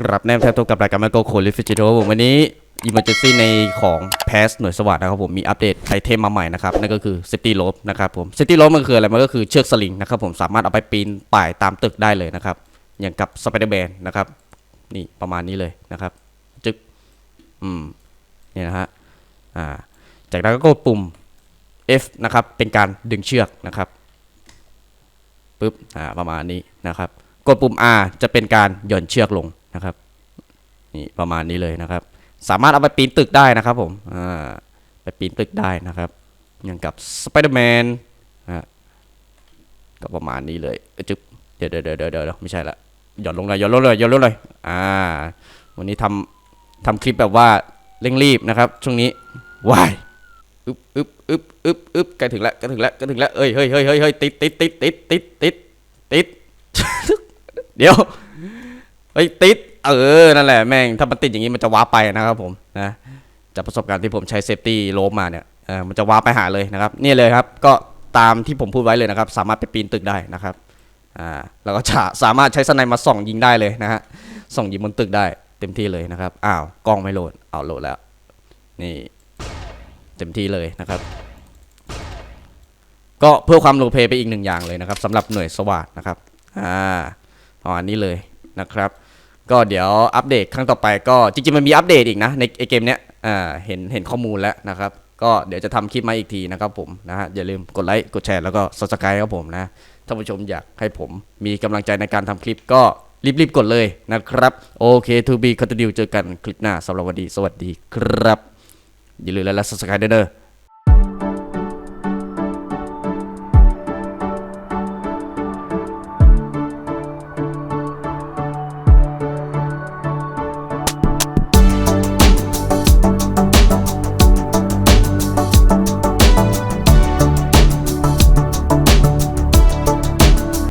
กรับแนมแทบตัวกับรายการมาโกโคลิฟิจิโตผมวันนี้อิมเมอร์เจนซี่ในของแพสหน่วยสวัสดนะครับผมมีอัปเดตไอเทมมาใหม่นะครับ นั่นก็คือเซฟตี้โลบนะครับผมเซฟตี้โลบมันคืออะไร มันก็คือเชือกสลิงนะครับผมสามารถเอาไปปีนป่ายตามตึกได้เลยนะครับ อย่างกับสไปเดอร์แมนนะครับ นี่ประมาณนี้เลยนะครับจึกอืมเนี่ยนะฮะอ่าจากนั้นก็กดปุ่ม F นะครับเป็นการดึงเชือกนะครับปึ๊บอ่าประมาณนี้นะครับ กดปุ่ม R จะเป็นการหย่อนเชือกลง นะครับนี่ประมาณนี้เลยนะครับ สามารถเอาไปปีนตึกได้นะครับผมอ่าไปปีนตึกได้นะครับอย่างกับสไปเดอร์แมนฮะก็ประมาณนี้เลยจึ๊บเดี๋ยวเดี๋ยวเดี๋ยวเดี๋ยวเดี๋ยวไม่ใช่ละหย่อนลงเลยหย่อนลงเลยหย่อนลงเลยอ่า วันนี้ทำทำคลิปแบบว่าเร่งรีบนะครับ ช่วงนี้วายอึบอึบอึบอึบอึบใกล้ถึงแล้วใกล้ถึงแล้วใกล้ถึงแล้วเอ้ยเฮ้ยเฮ้ยเฮ้ยเฮ้ยติดติดติดติดติดติดติดเดี๋ยว เฮ้ยติด เออ นั่นแหละแม่ง ถ้ามันติดอย่างนี้มันจะว้าไปนะครับผมนะจากประสบการณ์ที่ผมใช้เซฟตี้โลบมาเนี่ยเออมันจะว้าไปหาเลยนะครับ นี่เลยครับ ก็ตามที่ผมพูดไว้เลยนะครับ สามารถไปปีนตึกได้นะครับอ่าแล้วก็จะสามารถใช้สไนมาส่องยิงได้เลยนะฮะส่องยิงบนตึกได้เต็มที่เลยนะครับอ้าวกล้องไม่โหลดเอาโหลดแล้ว นี่เต็มที่เลยนะครับ ก็เพื่อความโลเพไปอีกหนึ่งอย่างเลยนะครับสำหรับหน่วยสวัสดนะครับอ่าประมาณนี้เลยนะครับ ก็เดี๋ยวอัปเดตครั้งต่อไปก็จริงๆมันมีอัปเดตอีกนะในเกมเนี้ยอ่าเห็นเห็นข้อมูลแล้วนะครับ ก็เดี๋ยวจะทำคลิปมาอีกทีนะครับผมนะฮะอย่าลืมกดไลค์กดแชร์แล้วก็ subscribe ครับผมนะท่านผู้ชมอยากให้ผมมีกำลังใจในการทำคลิปก็รีบๆกดเลยนะครับโอเค to be continue เจอกันคลิปหน้าสำหรับวันนี้สวัสดีครับอย่าลืมแล้ว subscribe ด้วยเด้อ